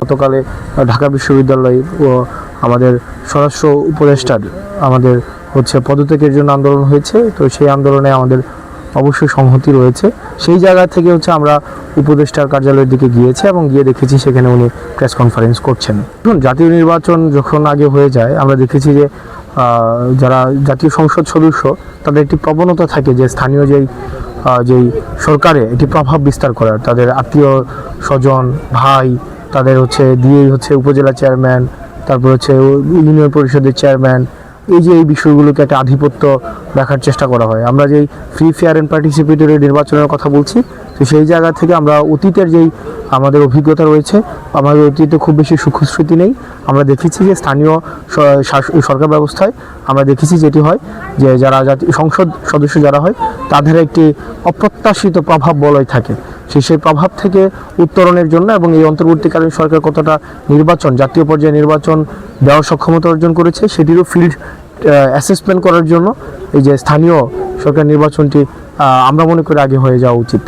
গতকালে ঢাকা বিশ্ববিদ্যালয় ও আমাদের স্বরাষ্ট্র উপদেষ্টার আমাদের হচ্ছে পদত্যাগের জন্য আন্দোলন হয়েছে। তো সেই আন্দোলনে আমাদের অবশ্যই সংহতি রয়েছে। সেই জায়গা থেকে হচ্ছে আমরা উপদেষ্টার কার্যালয়ের দিকে গিয়েছি এবং গিয়ে দেখেছি সেখানে উনি প্রেস কনফারেন্স করছেন। দেখুন জাতীয় নির্বাচন যখন আগে হয়ে যায় আমরা দেখেছি যে যারা জাতীয় সংসদ সদস্য তাদের একটি প্রবণতা থাকে যে স্থানীয় যেই যেই সরকারে এটি প্রভাব বিস্তার করার, তাদের আত্মীয় স্বজন, ভাই, তাদের হচ্ছে দিয়েই হচ্ছে উপজেলা চেয়ারম্যান তারপর হচ্ছে ইউনিয়ন পরিষদের চেয়ারম্যান এই যে এই বিষয়গুলোকে একটা আধিপত্য দেখার চেষ্টা করা হয়। আমরা যেই ফ্রি ফেয়ার অ্যান্ড পার্টিসিপেটরি নির্বাচনের কথা বলছি, তো সেই জায়গা থেকে আমরা অতীতের যেই আমাদের অভিজ্ঞতা রয়েছে, আমাদের অতীতে খুব বেশি সুখস্মৃতি নেই। আমরা দেখেছি যে স্থানীয় সরকার ব্যবস্থায় আমরা দেখেছি যেটি হয় যে যারা জাতি, সংসদ সদস্য যারা হয়, তাদের একটি অপ্রত্যাশিত প্রভাব বলয় থাকে। সেই সেই প্রভাব থেকে উত্তরণের জন্য এবং এই অন্তর্বর্তীকালীন সরকার কতটা নির্বাচন, জাতীয় পর্যায়ে নির্বাচন দেওয়ার সক্ষমতা অর্জন করেছে, সেটিরও ফিল্ড অ্যাসেসমেন্ট করার জন্য এই যে স্থানীয় সরকার নির্বাচনটি আমরা মনে করি আগে হয়ে যাওয়া উচিত।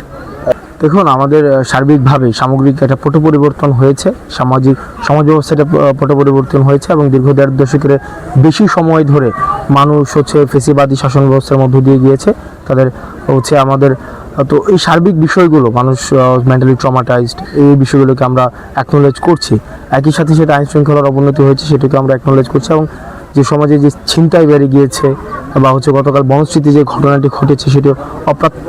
দেখুন, আমাদের সার্বিকভাবে সামগ্রিক একটা পট পরিবর্তন হয়েছে, সামাজিক সমাজ ব্যবস্থাটা পট পরিবর্তন হয়েছে এবং দীর্ঘ দেড় দশকের বেশি সময় ধরে মানুষ হচ্ছে ফেসিবাদী শাসন ব্যবস্থার মধ্য দিয়ে গিয়েছে, তাদের হচ্ছে আমাদের তো এই সার্বিক বিষয়গুলো, মানুষ মেন্টালি ট্রমাটাইজড এই বিষয়গুলোকে আমরা অ্যাকনোলেজ করছি। একই সাথে সেটা আইন শৃঙ্খলার অবনতি হয়েছে, সেটাকে আমরা অ্যাকনোলেজ করছি এবং যে সমাজে যে ছিনতাই বেড়ে গিয়েছে বা হচ্ছে গতকাল বনশ্রীতে যে ঘটনাটি ঘটেছে সেটি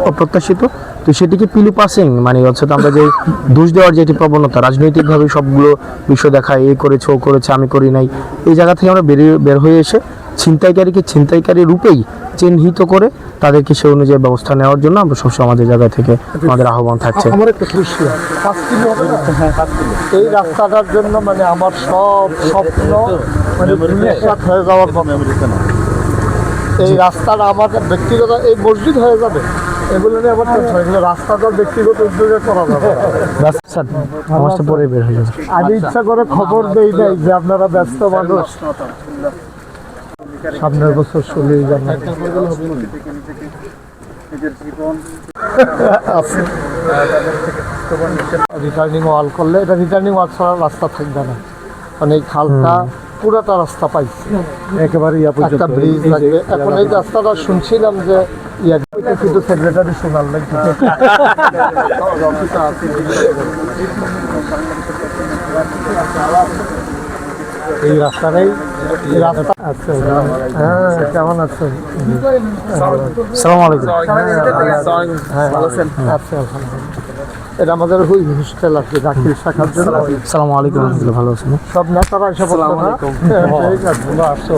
অপ্রত্যাশিত তো সেটিকে পিলু পাসিং মানে হচ্ছে আমরা যে দোষ দেওয়ার যে একটি প্রবণতা রাজনৈতিকভাবে সবগুলো বিষয় দেখায় এ করেছে ও করেছে আমি করি নাই এই জায়গা থেকে আমরা বেরিয়ে বের হয়ে এসে ছিনতাইকারীকে ছিনতাইকারী রূপেই চিহ্নিত করে তাদেরকে সে অনুযায়ী ব্যবস্থা নেওয়ার জন্য আমরা সবসময় আমাদের জায়গা থেকে আমাদের আহ্বান থাকছে। আমার একটা হবে? না? এই রাস্তাটার জন্য মানে আমার সব স্বপ্ন হয়ে যাওয়ার মনে এই রাস্তাটা আমার ব্যক্তিগত এই মসজিদ হয়ে যাবে। এগুলো নিয়ে টেনশন এগুলো রাস্তাটা ব্যক্তিগত উদ্যোগে করা যাবে। না। রাস্তা- পরে বের হয়ে যাবে। আমি ইচ্ছা করে খবর দেই নাই যে আপনারা ব্যস্ত মানুষ। সামনের বছর চলেই যাবেন রিটার্নিং ওয়াল করলে এটা রিটার্নিং ওয়াল ছাড়া রাস্তা থাকবে না। মানে এই খালটা পুরাটা রাস্তা পাইছে। একেবারে ইয়া একটা ব্রিজ লাগবে। এখন এই রাস্তাটা শুনছিলাম যে ইয়া কিন্তু সেক্রেটারি শোনার লাগবে। এই রাস্তাটাই আচ্ছা। হ্যাঁ কেমন আছেন? সালাম আলাইকুম। হ্যাঁ আচ্ছা আলহামদুলিল্লাহ। এটা আমাদের হুই হোস্টেল কি জাকির শাখার জন্য। সালাম আলাইকুম ভালো আছেন। সব নেতারা এসে বলতো ঠিক আছে।